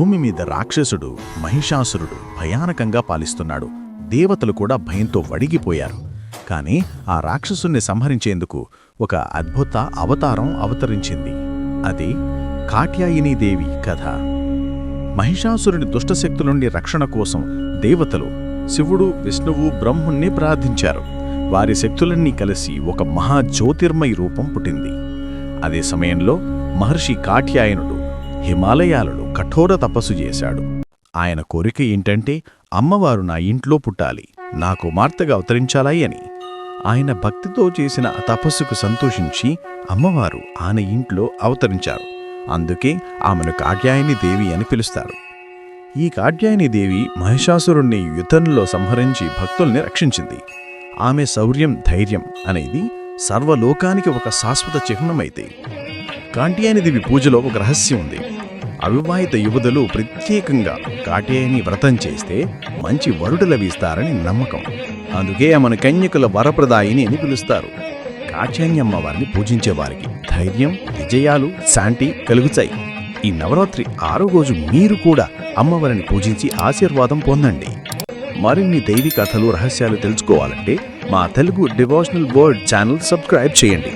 భూమి మీద రాక్షసుడు మహిషాసురుడు భయానకంగా పాలిస్తున్నాడు. దేవతలు కూడా భయంతో వడిగిపోయారు. కాని ఆ రాక్షసుణ్ణి సంహరించేందుకు ఒక అద్భుత అవతారం అవతరించింది. అది కాట్యాయినీదేవి కథ. మహిషాసురుని దుష్టశక్తుల నుండి రక్షణ కోసం దేవతలు శివుడు విష్ణువు బ్రహ్ముణ్ణి ప్రార్థించారు. వారి శక్తులన్నీ కలిసి ఒక మహాజ్యోతిర్మయ రూపం పుట్టింది. అదే సమయంలో మహర్షి కాట్యాయనుడు హిమాలయాలలో కఠోర తపస్సు చేశాడు. ఆయన కోరిక ఏంటంటే అమ్మవారు నా ఇంట్లో పుట్టాలి నా కుమార్తెగా అవతరించాలా అని. ఆయన భక్తితో చేసిన తపస్సుకు సంతోషించి అమ్మవారు ఆయన ఇంట్లో అవతరించారు. అందుకే ఆమెను కాట్యాయని దేవి అని పిలుస్తారు. ఈ కాట్యాయని దేవి మహిషాసురుణ్ణి యుద్ధంలో సంహరించి భక్తుల్ని రక్షించింది. ఆమె శౌర్యం ధైర్యం అనేది సర్వలోకానికి ఒక శాశ్వత చిహ్నమైతే. కాట్యాయని దేవి పూజలో ఒక రహస్యం ఉంది. అవివాహిత యువతులు ప్రత్యేకంగా కాటేయని వ్రతం చేస్తే మంచి వరుడు లభిస్తారని నమ్మకం. అందుకే ఆమెను కన్యకుల వరప్రదాయిని అని పిలుస్తారు. కాచాన్యమ్మ వారిని పూజించేవారికి ధైర్యం విజయాలు శాంతి కలుగుతాయి. ఈ నవరాత్రి ఆరో రోజు మీరు కూడా అమ్మవారిని పూజించి ఆశీర్వాదం పొందండి. మరిన్ని దైవీ కథలు రహస్యాలు తెలుసుకోవాలంటే మా Telugu devotional world channel subscribe చేయండి.